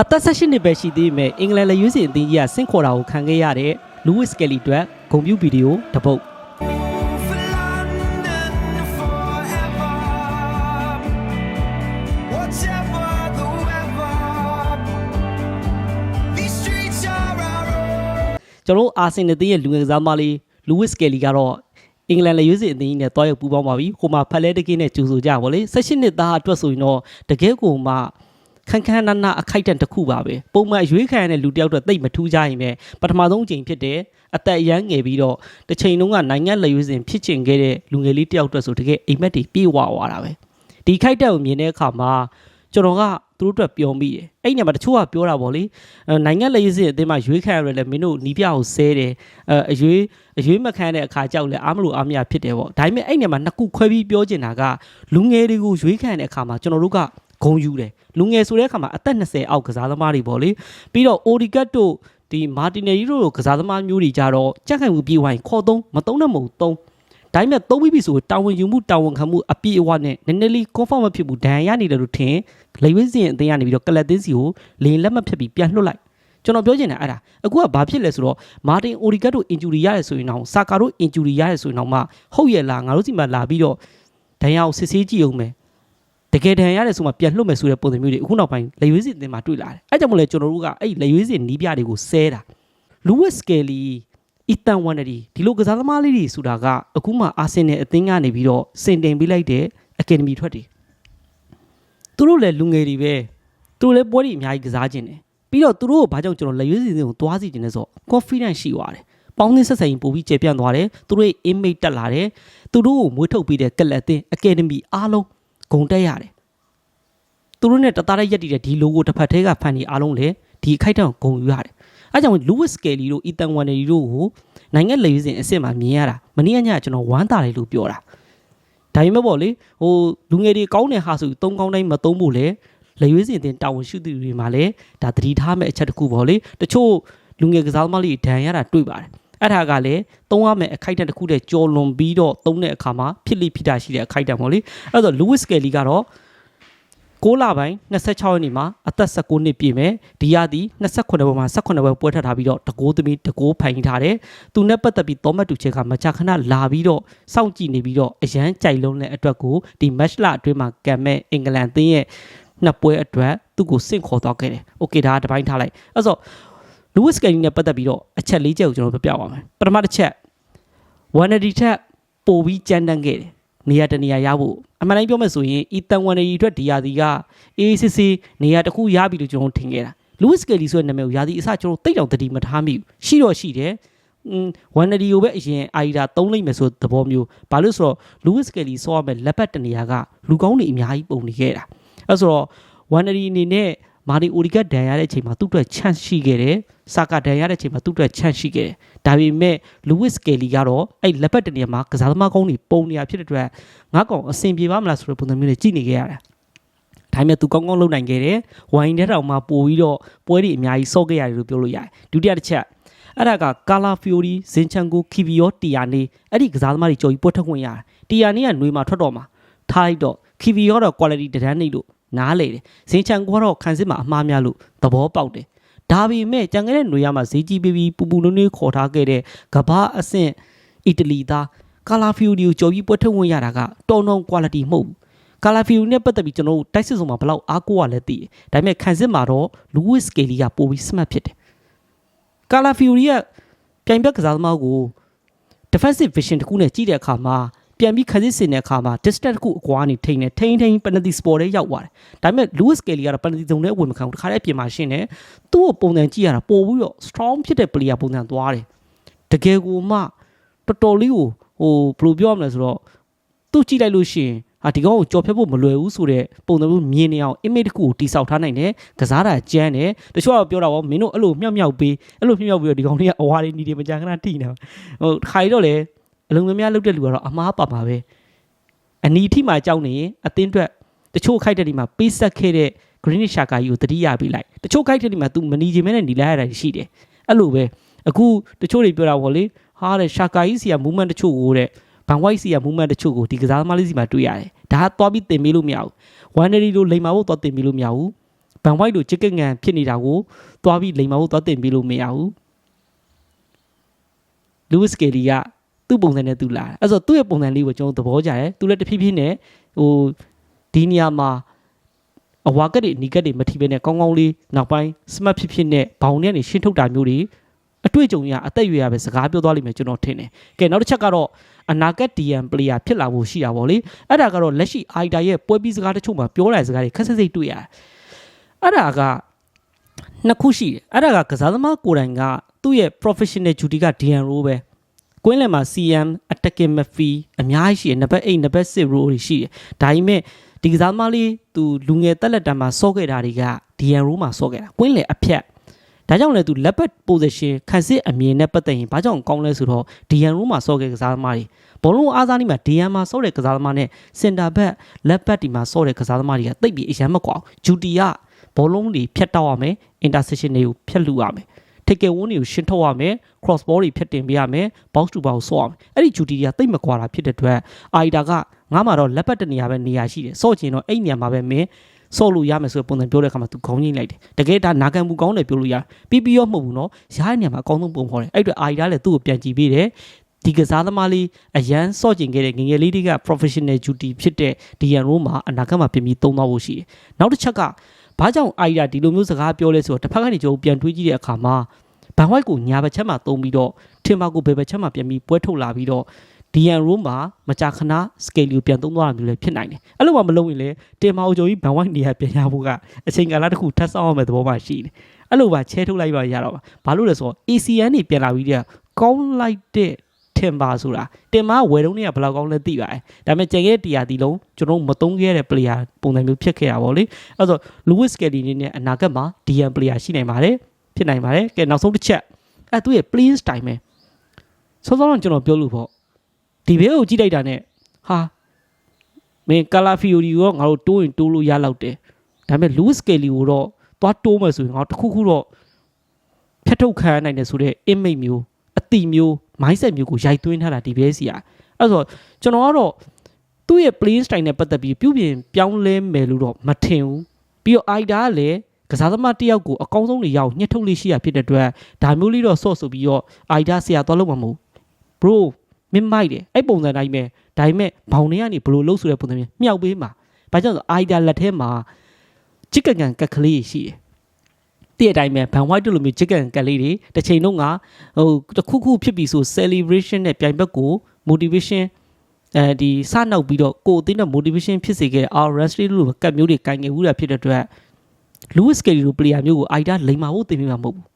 အသက်16နှစ်ပဲရှိသေးပေမဲ့အင်္ဂလန်လက်ရွေးစင်အသင်းကြီးကဆင့်ခေါ်တာကိုခံခဲ့ရတဲ့လူးဝစ်ကယ်လီအတွက်ဂုဏ်ပြုဗီဒီယိုတစ်ပုတ် For London forever. Whatever the weather, these streets are our own. ကျွန်တော်တို့အာဆင်နယ်အသင်းရဲ့လူငယ်ကစားသမားလေးလူးဝစ်ကယ်လီကတော့အင်္ဂလန်လက်ရွေးစင်အသင်းကြီးနဲ့တွားရောက်ပူးပေါင်းပါပြီဟိုမှာဖက်လဲတကင်းနဲ့ကြိုဆိုကြပါလေ16နှစ်သားအတွက်ဆိုရင်တော့တကယ်ကိုမှ ခန်းခန်းနာနာအခိုက်အတန့်တစ်ခုပါပဲပုံမှန်ရွေးခံရတဲ့လူတစ်ယောက်တော့တိတ်မထူးကြရင်ပဲပထမဆုံးအချိန်ဖြစ်တယ်အသက်အရမ်းငယ်ပြီးတော့တစ်ချိန်လုံးကနိုင်ငံလက်ရွေးစင်ဖြစ်ချင်ခဲ့တဲ့လူငယ်လေးတစ်ယောက်အတွက်ဆိုတကယ်အိမ်မက်တွေပြေဝသွားတာပဲဒီခိုက်တက်ကိုမြင်တဲ့အခါမှာကျွန်တော်ကသူတို့အတွက်ပျော်မိတယ်အဲ့ညမှာတချို့ကပြောတာပေါ့လေအဲနိုင်ငံလက်ရွေးစင်အသင်းမှာရွေးခံရရလဲမင်းတို့နီးပြကိုဆဲတယ်အဲအရွေးအရွေးမခံတဲ့အခါကြောက်လဲအားမလို့အားမရဖြစ်တယ်ပေါ့ဒါပေမဲ့အဲ့ညမှာနှစ်ခုခွဲပြီးပြောချင်တာကလူငယ်တွေကိုရွေးခံတဲ့အခါမှာကျွန်တော်တို့က ဂုံယူတယ်လူငယ်ဆိုတဲ့အခါမှာအသက်20အောက်ကစားသမားတွေပေါ့လေပြီးတော့အိုဒီကတ်တို့ဒီမာတင်နယ်ကြီးတို့လိုကစားသမားမျိုးတွေကြတော့ကြက်ခိုင်မှုပြေးဝိုင်းခေါ်သုံးမသုံးတဲ့မဟုတ်သုံးဒါပေမဲ့သုံးပြီးပြီဆိုတာဝန်ယူမှုတာဝန်ခံမှုအပြည့်အဝနဲ့နည်းနည်းလေး confirm မဖြစ်ဘူးဒဏ်ရာရနေတယ်လို့ထင်လေဝင်းစင်အသင်းကနေပြီးတော့ကလပ်တင်းစီကိုလေရင်လက်မဖြတ်ပြီးပြန်လွှတ်လိုက်ကျွန်တော်ပြောချင်တာအဲ့ဒါအခုကဘာဖြစ်လဲဆိုတော့မာတင်အိုဒီကတ်တို့အင်ဂျူရီရတယ်ဆိုရင်တော့ဆာကာတို့အင်ဂျူရီရတယ်ဆိုရင်တော့မှဟုတ်ရဲ့လားငါတို့စီမှာလာပြီးတော့ဒဏ်ရာကိုစစ်ဆေးကြည့်အောင်မယ် တကယ်ဒဏ်ရာရတယ်ဆိုမှပြန်လွှတ်မယ်ဆိုတဲ့ပုံစံမျိုးတွေအခုနောက်ပိုင်းလေဝင်းစင်အသင်းမှာတွေ့လာတယ်အဲ့ကြောင့်မလဲကျွန်တော်တို့ကအဲ့လေဝင်းစင်နီးပြတွေကိုဆဲတာလူဝစ်စကယ်လီအီတန်ဝန်နဒီဒီလိုကစားသမားလေးတွေဆိုတာကအခုမှအာဆင်နယ်အသင်းကနေပြီးတော့စင်တင်ပေးလိုက်တဲ့အကယ်ဒမီထွက်တယ်သူတို့လည်းလူငယ်တွေပဲသူတို့လည်းပွဲတွေအများကြီးကစားခြင်းတယ်ပြီးတော့သူတို့ကဘာကြောင့်ကျွန်တော်လက်ရွေးစင်စင်ကိုသွားစီခြင်းလဲဆိုတော့ confidence ရှိသွားတယ်ပေါင်းသင်းဆက်ဆံရင်ပို့ပြီးကျေပြန့်သွားတယ်သူတို့ရဲ့ image တက်လာတယ်သူတို့ကိုမွေးထုတ်ပေးတဲ့ကလပ်အသင်းအကယ်ဒမီအားလုံး ဂုံတက်ရတယ်သူတို့နဲ့တသားတည်းရက်တည်တဲ့ဒီ logo တစ်ဖက်ထဲကဖန်တီအားလုံးလည်းဒီအခိုက်အတန့်ကိုဂုံယူရတယ်အဲကြောင့် Lewis Kelly တို့ Ethan Wanner တို့ကိုနိုင်ငံလက်ရွေးစင်အစ်စ်မှာမြင်ရတာမနေ့ကညကျွန်တော်ဝမ်းသာတယ်လို့ပြောတာဒါပေမဲ့ပေါ့လေဟိုလူငယ်တွေကောင်းတဲ့ဟာဆိုသုံးကောင်းတိုင်းမသုံးဖို့လေလက်ရွေးစင်တင်တာဝန်ရှိသူတွေမှာလည်းဒါသတိထားမဲ့အချက်တစ်ခုပေါ့လေတချို့လူငယ်ကစားသမားလေးဒဏ်ရတာတွေ့ပါတယ် အဲ့ဒါကလည်းသုံးရမယ်အခိုက်အတန့်တစ်ခုတည်းကြော်လွန်ပြီးတော့သုံးတဲ့အခါမှာဖြစ်လိဖြစ်တာရှိတဲ့အခိုက်အတန့်ပေါ့လေအဲ့တော့ Lewis Kelly ကတော့6လပိုင်း26ရက်နေ့မှာအသက်19နှစ်ပြည့်မယ်ဒီရသည်28ဘွဲမှာ18ဘွဲပွဲထပ်ထားပြီးတော့တကိုးသမီးတကိုးဖိုင်ထားတယ်သူနဲ့ပတ်သက်ပြီးသောမတ်တူချက်ကမကြာခဏလာပြီးတော့စောင့်ကြည့်နေပြီးတော့အရန်ကြိုက်လုံးတဲ့အတွက်ကိုဒီ match လအတွင်းမှာကံမဲ့အင်္ဂလန်သင်းရဲ့နှစ်ပွဲအတွက်သူ့ကိုစင့်ခေါ်တော့ခဲ့တယ်။ Okay ဒါကတစ်ပိုင်းထားလိုက်။အဲ့ဆို Lewis Kelly နဲ့ပတ်သက်ပြီးတော့အချက်၄ချက်ကိုကျွန်တော်ပြပြပါမယ်။ပထမတစ်ချက် Wanady ထက်ပိုပြီးကြမ်းတမ်းခဲ့တယ်။နေရာတနေရာရဖို့အမှန်တိုင်းပြောမယ်ဆိုရင် Ethan Wanady အတွက်ဒီယာဒီက ACC နေရာတစ်ခုရပြီလို့ကျွန်တော်ထင်ခဲ့တာ။ Lewis Kelly ဆိုတဲ့နာမည်ကိုယာဒီအစကျွန်တော်တိတ်တောင်တတိမထားမိဘူး။ရှိတော့ရှိတယ်။อืมဝန်နဒီကိုပဲအရင်အာရီတာသုံးလိုက်မယ်ဆိုသဘောမျိုးဘာလို့ဆိုတော့ Lewis Kelly ဆောရမယ်လက်ပတ်တနေရာကလူကောင်းတွေအများကြီးပုံနေခဲ့တာအဲဆိုတော့ဝန်နဒီအနေနဲ့ မာနီအိုဒီကဒန်ရတဲ့အချိန်မှာသူ့အတွက်ချန့်ရှိခဲ့တယ်စာကာဒန်ရတဲ့အချိန်မှာသူ့အတွက်ချန့်ရှိခဲ့တယ်ဒါပေမဲ့ Lewis Kelly ကတော့အဲ့လက်ပတ်တနေရာမှာကစားသမားကောင်းတွေပုံနေရဖြစ်တဲ့အတွက်ငါကောင်အဆင်ပြေပါမလားဆိုတဲ့ပုံစံမျိုးနဲ့ကြည့်နေခဲ့ရတာဒါပေမဲ့သူကောင်းကောင်းလုပ်နိုင်ခဲ့တယ်ဝိုင်းတဲ့တောင်မှပို့ပြီးတော့ပွဲတွေအများကြီးစော့ခဲ့ရတယ်လို့ပြောလို့ရတယ်ဒုတိယတစ်ချက်အဲ့ဒါကကာလာဖီယိုရီဇင်ချန်ကိုခီဗီယောတီယာနေအဲ့ဒီကစားသမားတွေကြော်ကြီးပွဲထွက်ခွင့်ရတယ်တီယာနေကຫນွေမှာထွက်တော့မှာထားလိုက်တော့ခီဗီယောတော့ quality တန်းနေလို့ နားလေတယ်ဇင်ချန်ကိုကတော့ခံစစ်မှာအမှားများလို့သဘောပေါက်တယ်ဒါပေမဲ့ကြံခဲ့တဲ့ຫນွေရမှာဈေးကြီးပြီးပြီးပူပူနွေးနွေးခေါ်ထားခဲ့တဲ့ကဘာအဆင့်အီတလီသားကာလာဖီယိုရီကိုကြော်ကြီးပွဲထွက်ခွင့်ရတာကတော်တော် quality မဟုတ်ဘူးကာလာဖီယိုနဲ့ပတ်သက်ပြီးကျွန်တော်တို့တိုက်စစ်စုံမှာဘယ်လောက်အားကိုးရလဲသိတယ်။ဒါပေမဲ့ခံစစ်မှာတော့လူးဝစ်စကေလီကပိုပြီးစမတ်ဖြစ်တယ်။ကာလာဖီယိုကပြိုင်ဘက်ကစားသမားကို defensive vision တခုနဲ့ကြည့်တဲ့အခါမှာ ပြန်ပြီးခံစစ်စင်တဲ့အခါမှာ distance တခုအကွာနေထိန်နေထိန်ထိန် penalty spot ထဲရောက်သွားတယ်။ဒါပေမဲ့ Lewis Kelly ကတော့ penalty zone ထဲအဝင်မခံဘူး။တခါတည်းအပြင်မှာရှင်းတယ်။သူ့ကိုပုံစံကြည့်ရတာပို့ပြီးတော့ strong ဖြစ်တဲ့ player ပုံစံသွားတယ်။တကယ်ကိုမှတော်တော်လေးကိုဟိုဘယ်လိုပြောရမလဲဆိုတော့သူ့ကြည့်လိုက်လို့ရှိရင်ဟာဒီကောင်ကိုကြော်ဖြတ်ဖို့မလွယ်ဘူးဆိုတဲ့ပုံစံမျိုးမြင်နေအောင် image တစ်ခုကိုတိစောက်ထားနိုင်တယ်ကစားတာကျန်းတယ်တချို့ကပြောတာပေါ့မင်းတို့အဲ့လိုမြောက်မြောက်ပေးအဲ့လိုမြောက်မြောက်ပြီးတော့ဒီကောင်တွေကအဝါတွေနေတယ်မကြခဏထိနေတာဟိုခါရီတော့လေ အလုံးများများလုတ်တဲ့လူကတော့အမားပါပါပဲအနီထိမှကြောက်နေရင်အသင်းအတွက်တချို့ခိုက်တဲ့ဒီမှာပေးဆက်ခဲ့တဲ့ Green Shaka ကြီးကိုတတိယပေးလိုက်တချို့ခိုက်တဲ့ဒီမှာ तू မနီခြင်းမဲနဲ့ညီလိုက်ရတာရှိတယ်အဲ့လိုပဲအခုတချို့တွေပြောတာပေါ့လေဟာတဲ့ Shaka ကြီးစီက movement တချို့ကိုတဲ့ဘန်ဝိုက်စီက movement တချို့ကိုဒီကစားသမားလေးစီမှာတွေ့ရတယ်ဒါကသွားပြီးတင်ပေးလို့မရဘူးဝမ်နရီလိုလိမ်မာဖို့သွားတင်ပေးလို့မရဘူးဘန်ဝိုက်တို့ချစ်ကက်ငန်ဖြစ်နေတာကိုသွားပြီးလိမ်မာဖို့သွားတင်ပေးလို့မရဘူးလူးဝစ်ကယ်လီက သူ့ပုံစံနဲ့သူလာတယ်အဲ့ဆိုသူ့ရဲ့ပုံစံလေးကိုကျွန်တော်သဘောကျတယ်သူလည်းတဖြည်းဖြည်းနဲ့ဟိုဒီနေရာမှာအဝါကက်တွေအနီကက်တွေမထိဘဲနဲ့ကောင်းကောင်းလေးနောက်ပိုင်းစမတ်ဖြစ်ဖြစ်နဲ့ဘောင်ထဲကနေရှင်းထုတ်တာမျိုးတွေအတွေ့အကြုံရအသက်အရွယ်ရပဲစကားပြောသွားလိမ့်မယ်ကျွန်တော်ထင်တယ်ကဲနောက်တစ်ချက်ကတော့အနာဂတ် DM player ဖြစ်လာဖို့ရှိတာပေါ့လေအဲ့ဒါကတော့လက်ရှိ IDA ရဲ့ပွဲပြီးစကားတချို့မှာပြောလာတဲ့စကားတွေခက်ဆက်စိတ်တွေ့ရတယ်အဲ့ဒါကနှစ်ခုရှိတယ်အဲ့ဒါကကစားသမားကိုယ်တိုင်ကသူ့ရဲ့ professional duty က DM role ပဲ ကွင်းလယ်မှာ CM attacking midfield အများကြီးရှိတယ်နံပါတ်8နံပါတ်6 role တွေရှိတယ်ဒါပေမဲ့ဒီကစားသမားလေးသူလူငယ်တက်လက်တန်းမှာစောခဲ့တာတွေက DM role မှာစောခဲ့တာကွင်းလယ်အဖြတ်ဒါကြောင့်လည်းသူလက်ပတ် position ခံစစ်အမြင်နဲ့ပတ်သက်ရင်ဘာကြောင့်ကောင်းလဲဆိုတော့ DM room မှာစော့ခဲ့ကစားသမားတွေဘောလုံးအားစားနည်းမှာ DM မှာစော့တဲ့ကစားသမားနဲ့ center back လက်ပတ်ဒီမှာစော့တဲ့ကစားသမားတွေကတိတ်ပြီးအရန်မကွာဘူးဂျူတီကဘောလုံးတွေဖြတ်တောက်ရမယ် interception တွေကိုဖြတ်လူရမယ် ထိတ်ကဲဝန်းတွေကိုရှင်းထုတ်ရမယ် cross ball တွေဖြတ်တင်ပေးရမယ် box to box ဆော့ရမယ်အဲ့ဒီဂျူတီကတိတ်မကွာတာဖြစ်တဲ့အတွက်အာီတာကငါမှတော့လက်ပတ်တနေရာပဲနေရာရှိတယ်စော့ချင်တော့အဲ့နေရာမှာပဲမင်းဆော့လို့ရမယ်ဆိုတဲ့ပုံစံပြောတဲ့အခါမှာသူခေါင်းကြီးလိုက်တယ်တကယ်ဒါနာခံမှုကောင်းတယ်ပြောလို့ရတယ်ပြီးပြီးရောမဟုတ်ဘူးနော်ရားတဲ့နေရာမှာအကောင်းဆုံးပုံဖော်တယ်အဲ့အတွက်အာရီဒါလည်းသူ့ကိုပြန်ကြည့်ပေးတယ်ဒီကစားသမားလေးအရန်စော့ကျင်ခဲ့တဲ့ငယ်ငယ်လေးတွေက professional duty ဖြစ်တဲ့ဒီရန်ရိုးမှာအနာဂတ်မှာပြင်ပြီးသုံးသွားဖို့ရှိတယ်နောက်တစ်ချက်က ဘာကြောင့်အာရီဒါဒီလိုမျိုးစကားပြောလဲဆိုတော့တစ်ဖက်ကနေကျွန်တော်ပြန်တွေးကြည့်တဲ့အခါမှာဘန်ဝိုက်ကိုညာဘက်ချက်မှာသုံးပြီးတော့ထင်ပါကိုဘယ်ဘက်ချက်မှာပြန်ပြီးပွဲထုတ်လာပြီးတော့ဒီယန်ရိုးမှာမကြာခဏ scale ကိုပြန်သုံးသွားတာမျိုးလည်းဖြစ်နိုင်တယ်အဲ့လိုမှမလုပ်ရင်လေတင်မာအိုဂျိုကြီးဘန်ဝိုက်နေရာပြန်ရဖို့ကအချိန်ကာလတစ်ခုထပ်ဆောင်ရမယ့်သဘောမှရှိတယ်အဲ့လိုပါချဲထုတ်လိုက်ပါရတော့ပါဘာလို့လဲဆိုတော့ ACN နေပြန်လာပြီးတဲ့ကောင်းလိုက်တဲ့ ထင်ပါဆိုတာတင်မာဝယ်တုံးတွေကဘယ်လောက်ကောင်းလဲသိပါတယ်ဒါပေမဲ့ကျန်ခဲ့တဲ့တရားတီလုံးကျွန်တော်မသုံးခဲ့တဲ့ player ပုံစံမျိုးဖြစ်ခဲ့တာပေါ့လေအဲ့တော့ Lewis Kelly နေနဲ့အနာဂတ်မှာ DM player ရှိနိုင်ပါတယ်ဖြစ်နိုင်ပါတယ်ကဲနောက်ဆုံးတစ်ချက်အဲ့သူ့ရဲ့ playing style ပဲစောစောကကျွန်တော်ပြောလို့ပေါ့ဒီဘေးကိုကြည့်လိုက်တာနဲ့ဟာမင်းကာလာဖီယိုဒီကိုငါတို့တိုးရင်တိုးလို့ရလောက်တယ်ဒါပေမဲ့ Lewis Kelly ကိုတော့သွားတိုးမယ်ဆိုရင်ငါတို့တစ်ခုခုတော့ဖျက်ထုတ်ခံရနိုင်တယ်ဆိုတော့ image မျိုးအတိမျိုး mindset မျိုးကိုရိုက်သွင်းထားတာဒီဘေးစီอ่ะအဲ့ဆိုကျွန်တော်ကတော့သူ့ရဲ့ playing style နဲ့ပတ်သက်ပြီးပြုပြင်ပြောင်းလဲမယ်လို့တော့မထင်ဘူးပြီးတော့ IDA ကလည်းကစားသမားတစ်ယောက်ကိုအကောင်းဆုံးနေရအောင်ညှစ်ထုတ်လေးရှိရဖြစ်တဲ့အတွက်ဒါမျိုးလေးတော့ဆော့ဆိုပြီးတော့ IDA ဆရာသွားလို့မှာမဟုတ် bro မင်းမိုက်တယ်အဲ့ပုံစံတိုင်းပဲဒါပေမဲ့ဘောင်တွေကနေဘလို့လှုပ်ဆိုတဲ့ပုံစံမျိုးမြောက်ပေးမှာဘာကြောင့်လဲဆို IDA လက်ထဲမှာချစ်ကကန်ကက်ကလေးရှိတယ် တည့်အတိုင်းပဲဘန်ဝိုက်တို့လိုမျိုးချစ်ကန်ကက်လေးတွေတစ်ချိန်လုံးကဟိုတစ်ခုခုဖြစ်ပြီဆို celebration နဲ့ပြိုင်ဘက်ကို motivation အဲဒီစနောက်ပြီးတော့ကိုယ်အသိနဲ့ motivation ဖြစ်စေခဲ့တဲ့ our wrestling လို့ကတ်မျိုးတွေကင်ငယ်ဘူးတာဖြစ်တဲ့အတွက် Lewis Kelly လို player မျိုးကို IDA လိမ်မာဖို့တင်ပြမှာမဟုတ်ဘူး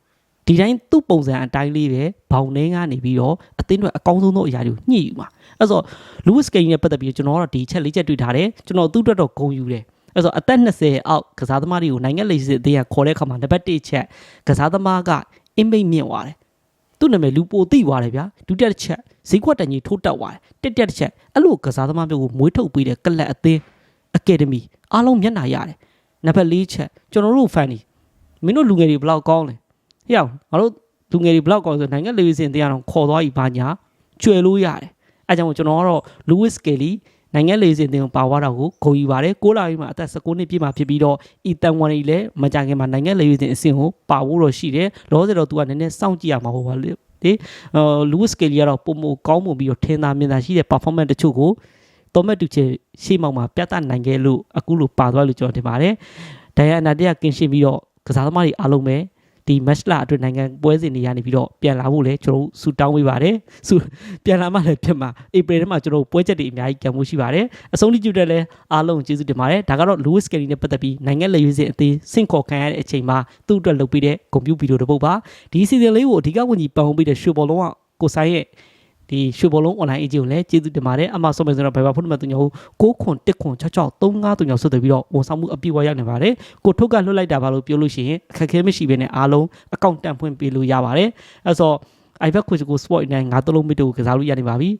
ဒီတိုင်းသူ့ပုံစံအတိုင်းလေးပဲဘောင်နှင်းကနေပြီးတော့အသင်းတွေအကောင်းဆုံးသောအရာတွေကိုညှိယူမှာအဲ့ဆို Lewis Kelly နဲ့ပတ်သက်ပြီးကျွန်တော်ကတော့ဒီချက်လေးချက်တွေ့ထားတယ်ကျွန်တော်သူ့အတွက်တော့ဂုဏ်ယူတယ် အဲ့ဆိုအသက်20အောက်ကစားသမားတွေကိုနိုင်ငံလေးစစ်အသင်းကခေါ်တဲ့အခါမှာနံပါတ်1ချက်ကစားသမားကအင်မိတ်မြင့်သွားတယ်သူ့နာမည်လူပိုသိသွားတယ်ဗျာဒုတိယတစ်ချက်ဈေးကွက်တန်ကြီးထိုးတက်သွားတယ်တက်တက်တစ်ချက်အဲ့လိုကစားသမားမျိုးကိုမွေးထုတ်ပေးတဲ့ကလပ်အသင်းအကယ်ဒမီအားလုံးမျက်နှာရတယ်နံပါတ်4ချက်ကျွန်တော်တို့ဖန်နေမင်းတို့လူငယ်တွေဘယ်လောက်ကောင်းလဲဟေ့အောင်ငါတို့လူငယ်တွေဘယ်လောက်ကောင်းလဲဆိုနိုင်ငံလေးစင်တရားတော့ခေါ်သွားပြီဘာညာကျွယ်လို့ရတယ်အဲကြောင့်ကျွန်တော်ကတော့ Lewis Kelly နိုင်ငံလေးစင်တင်ပါသွားတာကိုဂုဏ်ယူပါတယ်ကိုလာပြီးမှအသက်16နှစ်ပြည့်မှဖြစ်ပြီးတော့အီတန်ဝန်ရီလည်းမကြခင်မှာနိုင်ငံလေးစင်အဆင့်ကိုပါဖို့တော့ရှိတယ်လောဆယ်တော့သူကနည်းနည်းစောင့်ကြည့်ရမှာပေါ့ပါလေဒီအာလူးစ်ကယ်လီကတော့ပုံမကောင်းမှုပြီးတော့ထင်သာမြင်သာရှိတဲ့ performance တချို့ကိုတော်မက်တူချေရှေ့မောက်မှာပြသနိုင်ခဲ့လို့အခုလိုပါသွားလို့ကျွန်တော်ထင်ပါတယ်ဒိုင်ယာနာတရကင်ရှင်းပြီးတော့ကစားသမားတွေအားလုံးပဲ ဒီ match လာအတွက်နိုင်ငံပွဲစဉ်တွေကနေပြီးတော့ပြန်လာဖို့လည်းကျွန်တော်ဆူတောင်းပေးပါတယ်ဆူပြန်လာမှလည်းဖြစ်မှာဧပြီထဲမှာကျွန်တော်ပွဲချက်တွေအများကြီးကြံမှုရှိပါတယ်အဆုံးထိကြည့်တဲ့လည်းအားလုံးကျေးဇူးတင်ပါတယ်ဒါကတော့ Lewis Kelly နဲ့ပတ်သက်ပြီးနိုင်ငံလက်ရွေးစင်အသေးစင့်ခေါ်ခံရတဲ့အချိန်မှာသူ့အတွက်လုပ်ပေးတဲ့ကွန်ပျူတာဗီဒီယိုတစ်ပုဒ်ပါဒီစီစဉ်လေးကိုအဓိကဝင်ကြီးပန်ဝင်ပေးတဲ့ရွှေဘော်လုံးကကိုဆိုင်ရဲ့ ဒီရွှေဘော်လုံး online agent ကိုလည်းကျေးဇူးတင်ပါတယ်အမှဆုံးမယ်ဆိုတော့ဘယ်ပါဖုန်းနံပါတ်3ညော6ခွန်1ခွန်66 35ညောဆက်သွယ်ပြီးတော့ဝန်ဆောင်မှုအပြည့်အဝရောက်နေပါတယ်ကိုထုတ်ကလွှတ်လိုက်တာပါလို့ပြောလို့ရှိရင်အခက်အခဲမရှိဘဲနဲ့အားလုံးအကောင့်တန်ဖွင့်ပေးလို့ရပါတယ်အဲဆို iPad quiz ကို sport 9ငါးတလုံးမီတိုကိုကစားလို့ရနေပါပြီ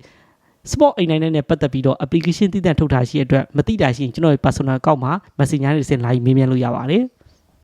sport 89နဲ့ပတ်သက်ပြီးတော့ application တည်တံ့ထုတ်ထားရှိတဲ့အတွက်မသိတာရှိရင်ကျွန်တော်ရဲ့ personal account မှာ messenger တွေဆင်လာပြီးမေးမြန်းလို့ရပါတယ်